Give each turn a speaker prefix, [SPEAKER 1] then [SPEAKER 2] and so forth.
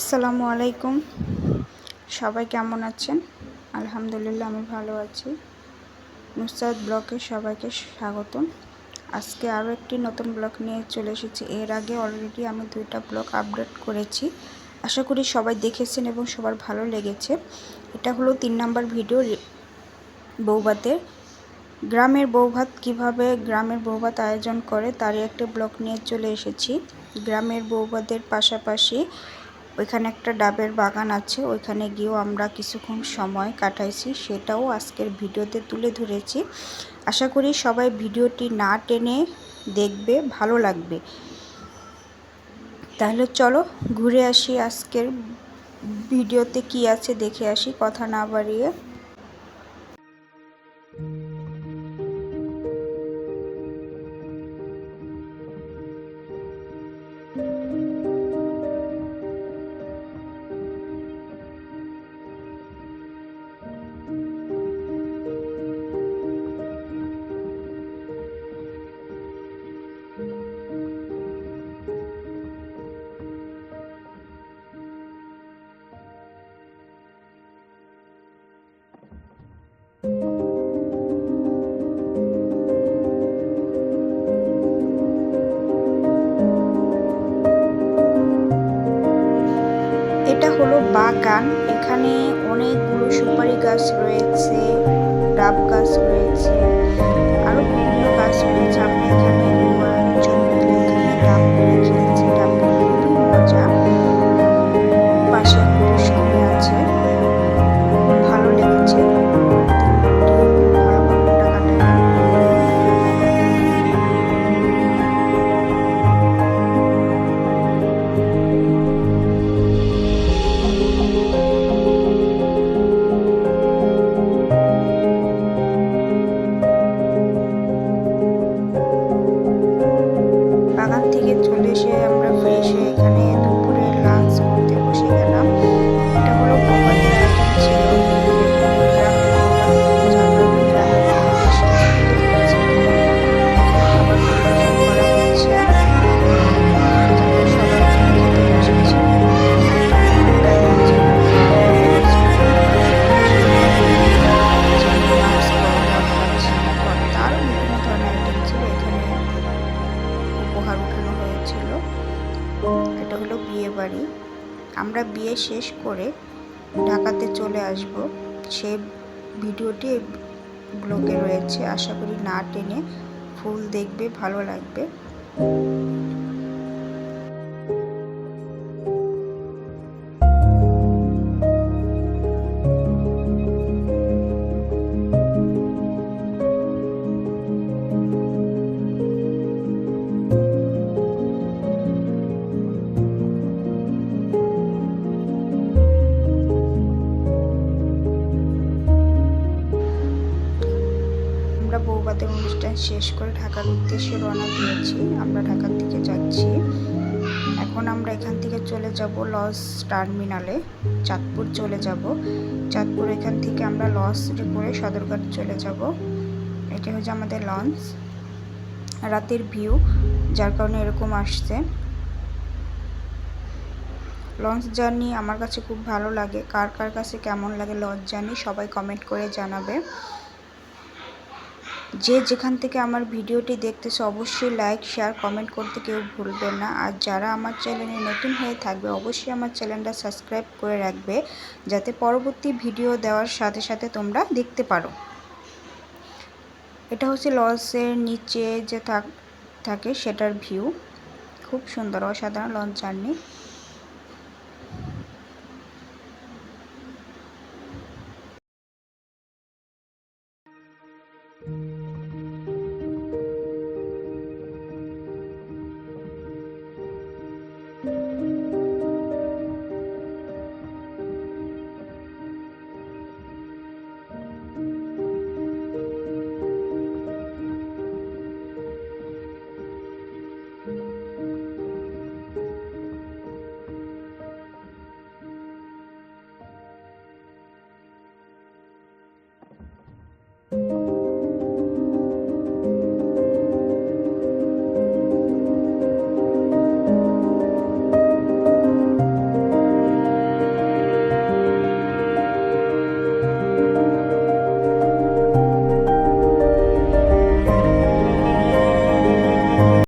[SPEAKER 1] আসসালামু আলাইকুম। সবাই কেমন আছেন? আলহামদুলিল্লাহ, আমি ভালো আছি। নুসরাত ব্লকে সবাইকে স্বাগতম। আজকে আরও একটি নতুন ব্লগ নিয়ে চলে এসেছি। এর আগে অলরেডি আমি দুইটা ব্লগ আপডেট করেছি। আশা করি সবাই দেখেছেন এবং সবার ভালো লেগেছে। এটা হলো তিন নাম্বার ভিডিও বৌভাতের। গ্রামের বৌভাত কীভাবে গ্রামের বৌভাত আয়োজন করে, তারই একটি ব্লগ নিয়ে চলে এসেছি। গ্রামের বৌভাতের পাশাপাশি ওইখানে একটা ডাবের বাগান আছে, ওইখানে গিয়েও আমরা কিছুক্ষণ সময় কাটাইছি। সেটাও আজকের ভিডিওতে তুলে ধরেছি। আশা করি সবাই ভিডিওটি না টেনে দেখবে, ভালো লাগবে। তাহলে চলো ঘুরে আসি আজকের ভিডিওতে কি আছে দেখে আসি, কথা না বাড়িয়ে। এটা হলো বাগান। এখানে অনেকগুলো সুপারি গাছ রয়েছে, ডাব গাছ রয়েছে, আরও বিভিন্ন গাছ রয়েছে। আমরা এখানে পাশে আছে। আমরা বিয়ে শেষ করে ঢাকাতে চলে আসব। সে ভিডিওটি ব্লগে রয়েছে। আশা করি না টেনে ফুল দেখবে, ভালো লাগবে। বৌভাতের শেষ করে ঢাকার উদ্দেশ্যে রওনা দিয়েছি। আমরা ঢাকার দিকে যাচ্ছি। এখন আমরা এখান থেকে চলে যাব লস টার্মিনালে। চাঁদপুর চলে যাব। চাঁদপুর এখান থেকে আমরা লস করে সদরঘাট চলে যাব। এটা হচ্ছে আমাদের লঞ্চ। রাতের ভিউ, যার কারণে এরকম আসছে। লঞ্চ জার্নি আমার কাছে খুব ভালো লাগে। কার কার কাছে কেমন লাগে লঞ্চ জার্নি সবাই কমেন্ট করে জানাবে। যে যেখান থেকে আমার ভিডিওটি দেখতেছে অবশ্যই লাইক শেয়ার কমেন্ট করতে কেউ ভুলবেন না। আর যারা আমার চ্যানেলে নতুন হয়ে থাকবে, অবশ্যই আমার চ্যানেলটা সাবস্ক্রাইব করে রাখবে, যাতে পরবর্তী ভিডিও দেওয়ার সাথে সাথে তোমরা দেখতে পারো। এটা হচ্ছে লঞ্চের নিচে যে থাক, থাকে, সেটার ভিউ খুব সুন্দর, অসাধারণ লঞ্চ জার্নি